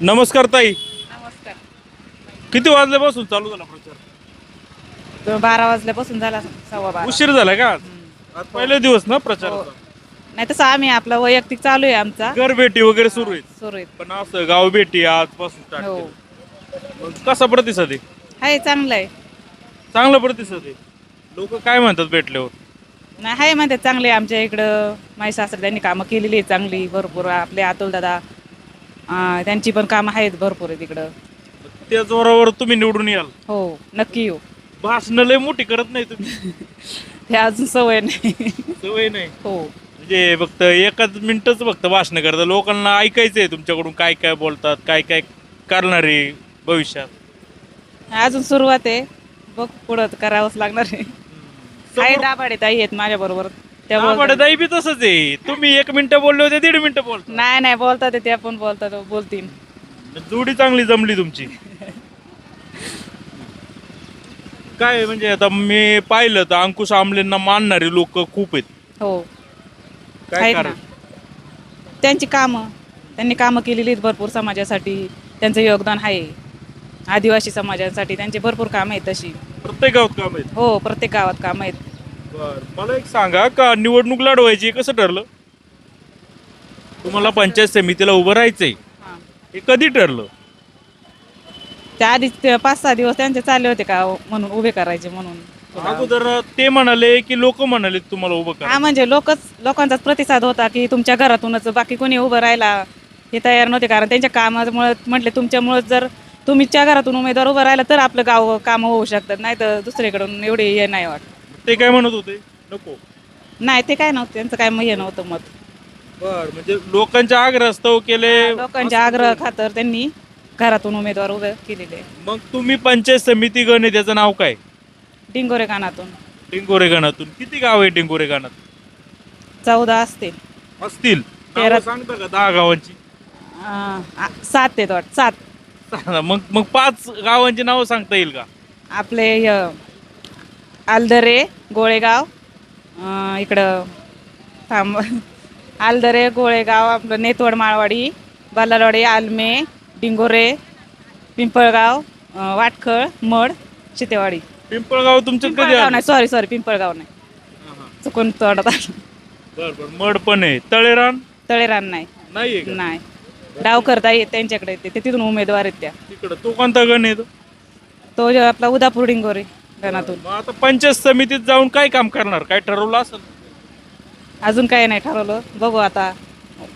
नमस्कार ताई. नमस्कार. किती वाजल्यापासून चालू झाला प्रचार? तो बारा वाजल्यापासून झाला सव्वा बारा. उशीर झाला का आज? आज पहिले दिवस ना प्रचार हो. नाही तसं आम्ही आपला वैयक्तिक चालू आहे आमचा. घर भेटी वगैरे सुरू आहेत. सुरू आहे पण असं गाव भेटी आजपासून start हो. केलं. मग कसा प्रतिसाद आहे? आहे चांगलं आहे. चांगला प्रतिसाद आहे. लोक काय म्हणतात भेटल्यावर? नाही आहे म्हणते चांगले आमच्या इकडं. माझे सासरे त्यांनी कामं केलेली आहेत चांगली. भरपूर आपले अतुल दादा अं, त्यांची पण कामं आहेत भरपूर आहे तिकडं. त्या जोरावर तुम्ही निवडून याल. हो नक्की येऊ. भाषण लय मोठी करत नाही तुम्ही. ते अजून सवय नाही. सवय नाही. हो. म्हणजे फक्त एकाच मिनिटच फक्त भाषण करतात लोकांना ऐकायचंय तुमच्याकडून काय काय बोलतात काय काय करणार आहे भविष्यात. अजून सुरुवात आहे. बघ पुढं करावंच लागणार आहे. काही दाबाडे ताई आहेत माझ्या बरोबर त्यामुळे बी तसंच आहे. तुम्ही एक मिनिटं बोलले होते दीड मिनिटं बोलता. नाही नाही बोलतात ते त्या पण बोलतात बोलतील जोडी चांगली जमली तुमची. काय म्हणजे आता मी पाहिलं तर अंकुश आमलेंना मानणारे लोक खूप आहेत. हो. काय आहेत ना. कारण? त्यांची कामं त्यांनी कामं केलेली आहेत भरपूर समाजासाठी. त्यांचं योगदान आहे. आदिवासी समाजासाठी त्यांचे भरपूर कामं आहेत तशी. प्रत्येक गावात काम आहेत. हो प्रत्येक गावात कामं आहेत. बर. मला एक सांगा का निवडणूक लढवायची कसं ठरलं? तुम्हाला पंचायत समितीला उभं राहायचंय. हां. हे कधी ठरलं? त्या ते पाच सहा दिवस त्यांचे चालले होते का म्हणून उभे करायचे म्हणून. अगोदर ते म्हणाले की लोक म्हणाले तुम्हाला उभं करा हा म्हणजे लोकच लोकांचाच प्रतिसाद होता की तुमच्या घरातूनच बाकी कोणी उभं राहायला हे तयार नव्हते. कारण त्यांच्या कामामुळे म्हटले तुमच्यामुळे जर तुमच्या घरातून उमेदवार उभं राहिला तर आपलं गाव कामं होऊ शकतात. नाही तर दुसरीकडून एवढे हे नाही वाटत. ते काय म्हणत होते? नको. नाही ते काय नव्हतं त्यांचं काय हे नव्हतं मत. बर म्हणजे लोकांच्या आग्रहस्तव केले. लोकांच्या आग्रह खातर त्यांनी घरातून उमेदवार उभे केलेले. मग तुम्ही पंचायत समिती गण आहे त्याचं नाव काय? डिंगोरे कानातून डिंगोरे गणातून. किती गाव आहे डिंगोरे गणात? चौदा असतील. असतील. तेरा- सांगता का दहा गावांची? अं, आ- सात आहेत वाटत सात. सांगा. मग मग पाच गावांची नावं सांगता येईल का? आपले आलदरे गोळेगाव अं, इकडं थांब. आलदरे गोळेगाव आपलं नेतवड माळवाडी बालारवाडी आलमे डिंगोरे पिंपळगाव अं, वाटखळ मड चितेवाडी. पिंपळगाव तुमचं कधी पिंपळगाव आलं? नाही सॉरी सॉरी पिंपळगाव नाही. हा. चुकून तोंडात आलं. बर बर. मड पण आहे. तळेरान? तळेरान नाही. नाहीये का? नाही. डाव करता येत त्यांच्याकडे येते ते तिथून उमेदवार आहेत त्या. तिकडं. तो कोणता गण आहे तो? तो जो आपला उदापूर डिंगोरे. मग आता पंचायत समितीत जाऊन काय काम करणार? काय ठरवलं असेल? अजून काही नाही ठरवलं. बघू आता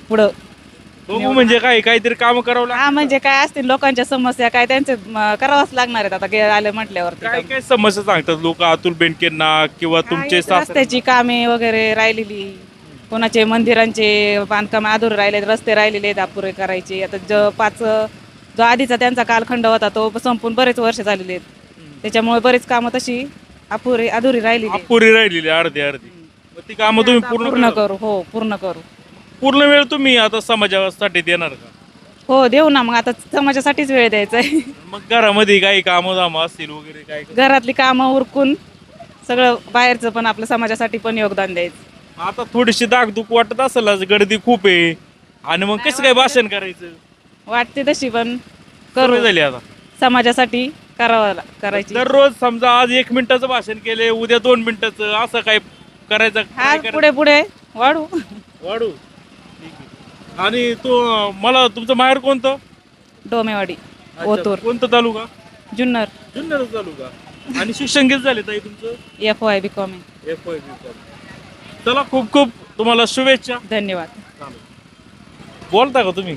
पुढं. बघू म्हणजे काय? काहीतरी काम करावं लागतं हा म्हणजे काय असतील लोकांच्या समस्या काय त्यांचे म, करावंच लागणार आहेत आता गे- आले म्हटल्यावरती काय काय समस्या सांगतात लोक? अतुल बेनकेंना किंवा तुमचे सासरे रस्त्याची कामे वगैरे राहिलेली. कोणाचे मंदिरांचे बांधकाम अधुरे राहिले रस्ते राहिलेले आहेत अपुरे करायचे. आता ज पाच जो आधीचा त्यांचा कालखंड होता तो संपून बरेच वर्ष झालेले आहेत. त्याच्यामुळे बरेच कामं तशी अपुरे अधुरी आहेत. अपुरी राहिलेली अर्धी अर्धी. मग ती कामं तुम्ही पूर्ण पूर्ण करा. करू हो पूर्ण करू. पूर्ण वेळ तुम्ही आता समाजासाठी देणार का? हो देऊ ना मग आता समाजासाठीच वेळ द्यायचा आहे. मग घरामध्ये काही कामं दामं असतील वगैरे काय? घरातली कामं उरकून सगळं बाहेरचं पण आपल्या समाजासाठी पण योगदान द्यायचं. आता थोडीशी दागदुख वाटत असेल आज गर्दी खूप आहे. आणि मग कसं काय भाषण करायचं? वाटते तशी पण. सवय करू झाली आता? समाजासाठी करावं करायची. दररोज समजा आज एक मिनिटाचं भाषण केले उद्या दोन मिनिटाचं असं काय करायचं? हा काय करायचं? पुढे पुढे. वाढू. वाढू. ठीक आहे. आणि तो मला तुमचं माहेर कोणतं? डोमेवाडी अच्छा, ओतूर. कोणतं तालुका? जुन्नर. जुन्नर तालुका. आणि शिक्षण किती झाले ताई तुमचं? F Y B com F Y चला खूप खूप तुम्हाला शुभेच्छा. धन्यवाद. बोलता का तुम्ही?